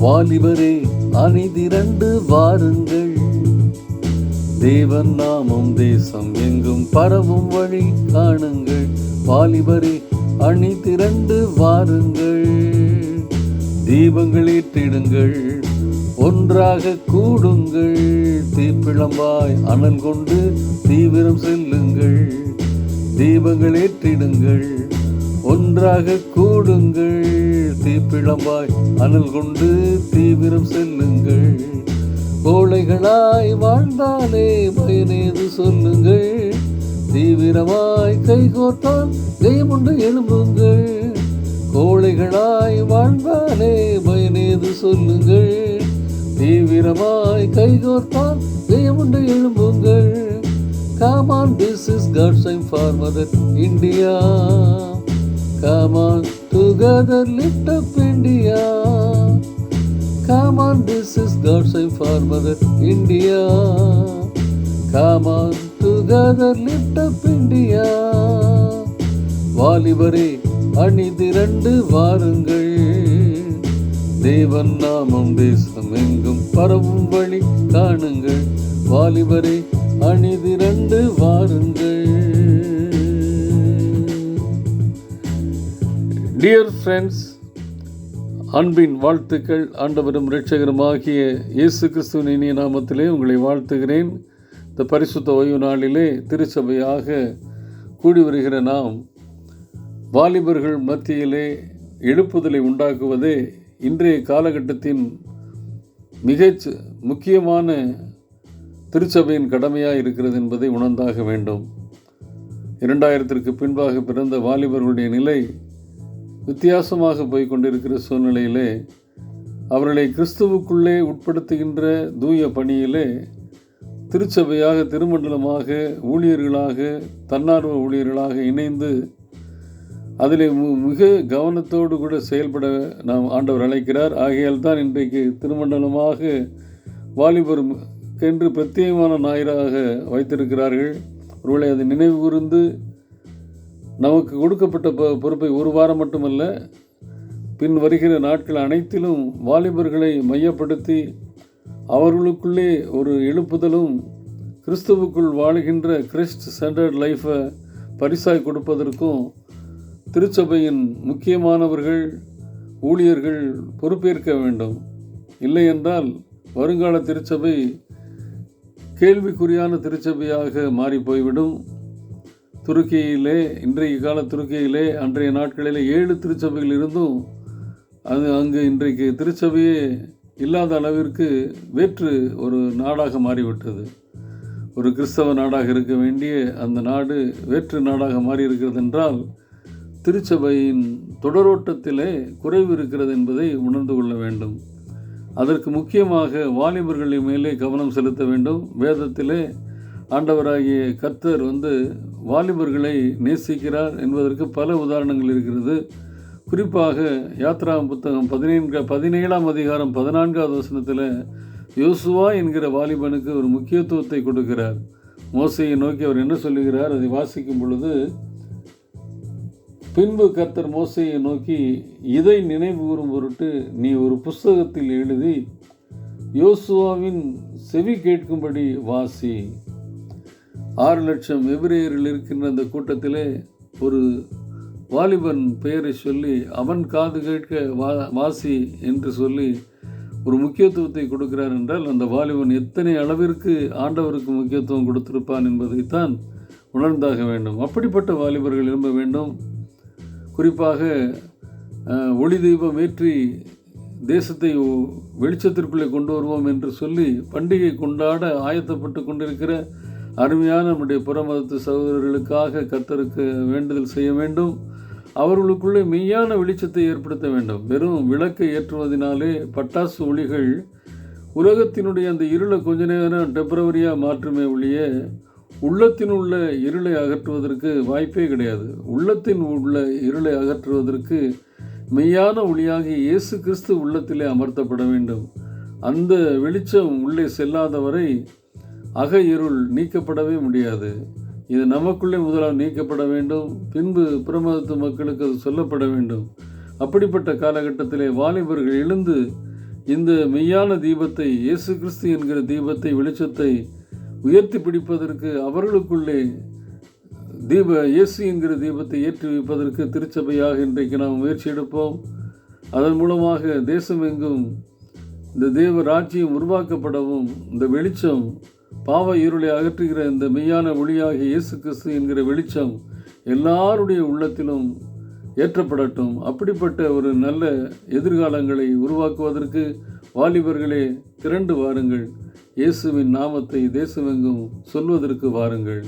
வாலிபரே அணிதிரண்டு வாருங்கள். தேவன் நாமம் தேசம் எங்கும் பரவும் வழி காணுங்கள். வாலிபரே அணி திரண்டு வாருங்கள். தீபங்கள் ஏற்றிடுங்கள் ஒன்றாக கூடுங்கள். தீப்பிழம்பாய் அனல் கொண்டு தீவிரம் செல்லுங்கள். தீபங்கள் ஏற்றிடுங்கள் ஒன்றாக கூடுங்கள். தீப்பிழம்பாய் அனல் கொண்டு தீவிரம் செல்லுங்கள். கோழைகளாய் வாழ்ந்தாலே பயனேது சொல்லுங்கள். தீவிரமாய் கைகோர்த்தால் ஜெயமுண்டு எழும்புங்கள். கோழைகளாய் வாழ்ந்தாலே பயனேது சொல்லுங்கள். தீவிரமாய் கைகோர்த்தால் ஜெயமுண்டு எழும்புங்கள். Come on, this is God's time for Mother India. Come on, together lift up India. Come on, this is God's time for Mother India. Come on, together lift up India. வாலிபரே அணி திரண்டு வாருங்கள் தேவன் நாமம் தேசம் எங்கும் பரவும் வழி காணுங்கள் வாலிபரே அணி திரண்டு வாருங்கள் டியர் ஃப்ரெண்ட்ஸ் அன்பின் வாழ்த்துக்கள். ஆண்டவரும் இரட்சகருமாகிய இயேசு கிறிஸ்துவின் இனிய நாமத்திலே உங்களை வாழ்த்துகிறேன். இந்த பரிசுத்த ஓய்வு நாளிலே திருச்சபையாக கூடி வருகிற நாம் வாலிபர்கள் மத்தியிலே எழுப்புதலை உண்டாக்குவதே இன்றைய காலகட்டத்தின் மிகச் முக்கியமான திருச்சபையின் கடமையாக இருக்கிறது என்பதை உணர்ந்தாக வேண்டும். இரண்டாயிரத்திற்கு பின்பாக பிறந்த வாலிபர்களுடைய நிலை வித்தியாசமாக போய் கொண்டிருக்கிற சூழ்நிலையிலே அவர்களை கிறிஸ்துவுக்குள்ளே உட்படுத்துகின்ற தூய பணியிலே திருச்சபையாக திருமண்டலமாக ஊழியர்களாக தன்னார்வ ஊழியர்களாக இணைந்து அதிலே மு- மிக கவனத்தோடு கூட செயல்பட நாம் ஆண்டவர் அழைக்கிறார். ஆகையால் தான் இன்றைக்கு திருமண்டலமாக வாலிபர் என்று பிரத்யேகமான ஞாயிறாக வைத்திருக்கிறார்கள். ஒருவேளை அதை நினைவு கூர்ந்து நமக்கு கொடுக்கப்பட்ட பொ- பொறுப்பை ஒரு வாரம் மட்டுமல்ல பின் வருகிற நாட்கள் அனைத்திலும் வாலிபர்களை மையப்படுத்தி அவர்களுக்குள்ளே ஒரு எழுப்புதலும் கிறிஸ்துவுக்குள் வாழுகின்ற கிறிஸ்ட் சென்டர்ட் லைஃப்பை பரிசாய் கொடுப்பதற்கும் திருச்சபையின் முக்கியமானவர்கள் ஊழியர்கள் பொறுப்பேற்க வேண்டும். இல்லை என்றால் வருங்கால திருச்சபை கேள்விக்குறியான திருச்சபையாக மாறி போய்விடும். துருக்கியிலே இன்றைய கால துருக்கியிலே அன்றைய நாட்களிலே ஏழு திருச்சபைகள் இருந்தும் அது அங்கு இன்றைக்கு திருச்சபையே இல்லாத அளவிற்கு வேற்று ஒரு நாடாக மாறிவிட்டது. ஒரு கிறிஸ்தவ நாடாக இருக்க வேண்டிய அந்த நாடு வேற்று நாடாக மாறி இருக்கிறது என்றால் திருச்சபையின் தொடரோட்டத்திலே குறைவு இருக்கிறது என்பதை உணர்ந்து கொள்ள வேண்டும். அதற்கு முக்கியமாக வாலிபர்களின் மேலே கவனம் செலுத்த வேண்டும். வேதத்திலே ஆண்டவராகிய கர்த்தர் வந்து வாலிபர்களை நேசிக்கிறார் என்பதற்கு பல உதாரணங்கள் இருக்கிறது. குறிப்பாக யாத்ரா புத்தகம் பதினேழு பதினேழாம் அதிகாரம் பதினான்காவது வசனத்தில் யோசுவா என்கிற வாலிபனுக்கு ஒரு முக்கியத்துவத்தை கொடுக்கிறார். மோசையை நோக்கி அவர் என்ன சொல்லுகிறார்? அதை வாசிக்கும் பொழுது பின்பு கர்த்தர் மோசையை நோக்கி இதை நினைவு கூறும் பொருட்டு நீ ஒரு புஸ்தகத்தில் எழுதி யோசுவாவின் செவி கேட்கும்படி வாசி. ஆறு லட்சம் எபிரேயரில் இருக்கின்ற அந்த கூட்டத்திலே ஒரு வாலிபன் பெயரை சொல்லி அவன் காது கேட்க வா வாசி என்று சொல்லி ஒரு முக்கியத்துவத்தை கொடுக்கிறார் என்றால் அந்த வாலிபன் எத்தனை அளவிற்கு ஆண்டவருக்கு முக்கியத்துவம் கொடுத்திருப்பான் என்பதைத்தான் உணர்ந்தாக வேண்டும். அப்படிப்பட்ட வாலிபர்கள் எழும்ப வேண்டும். குறிப்பாக ஒளி தெய்வம் ஏற்றி தேசத்தை வெளிச்சத்திற்குள்ளே கொண்டு வருவோம் என்று சொல்லி பண்டிகை கொண்டாட ஆயத்தப்பட்டு கொண்டிருக்கிற அருமையான நம்முடைய புறமதத்து சகோதரர்களுக்காக கத்தருக்கு வேண்டுதல் செய்ய வேண்டும். அவர்களுக்குள்ளே மெய்யான வெளிச்சத்தை ஏற்படுத்த வேண்டும். வெறும் விளக்கை ஏற்றுவதனாலே பட்டாசு ஒளிகள் உலகத்தினுடைய அந்த இருளை கொஞ்ச நேரம் டெம்பரவரியாக மாற்றுமே ஒழிய உள்ளத்தின் உள்ள இருளை அகற்றுவதற்கு வாய்ப்பே கிடையாது. உள்ளத்தின் உள்ள இருளை அகற்றுவதற்கு மெய்யான ஒளியாகி இயேசு கிறிஸ்து உள்ளத்திலே அமர்த்தப்பட வேண்டும். அந்த வெளிச்சம் உள்ளே செல்லாத வரை அக இருள் நீக்கப்படவே முடியாது. இது நமக்குள்ளே முதலாக நீக்கப்பட வேண்டும். பின்பு பிரமதத்து மக்களுக்கு அது சொல்லப்பட வேண்டும். அப்படிப்பட்ட காலகட்டத்திலே வாலிபர்கள் எழுந்து இந்த மெய்யான தீபத்தை இயேசு கிறிஸ்து என்கிற தீபத்தை வெளிச்சத்தை உயர்த்தி பிடிப்பதற்கு அவர்களுக்குள்ளே தீப இயேசு என்கிற தீபத்தை ஏற்றி வைப்பதற்கு திருச்சபையாக இன்றைக்கு நாம் முயற்சி எடுப்போம். அதன் மூலமாக தேசம் எங்கும் இந்த தேவ ராஜ்யம் உருவாக்கப்படவும் இந்த வெளிச்சம் பாவ இருளை அகற்றுகிற இந்த மெய்யான ஒளியாகிய இயேசு கிறிஸ்து என்கிற வெளிச்சம் எல்லாருடைய உள்ளத்திலும் ஏற்றப்படட்டும். அப்படிப்பட்ட ஒரு நல்ல எதிர்காலங்களை உருவாக்குவதற்கு வாலிபர்களே திரண்டு வாருங்கள். இயேசுவின் நாமத்தை தேசமெங்கும் சொல்வதற்கு வாருங்கள்.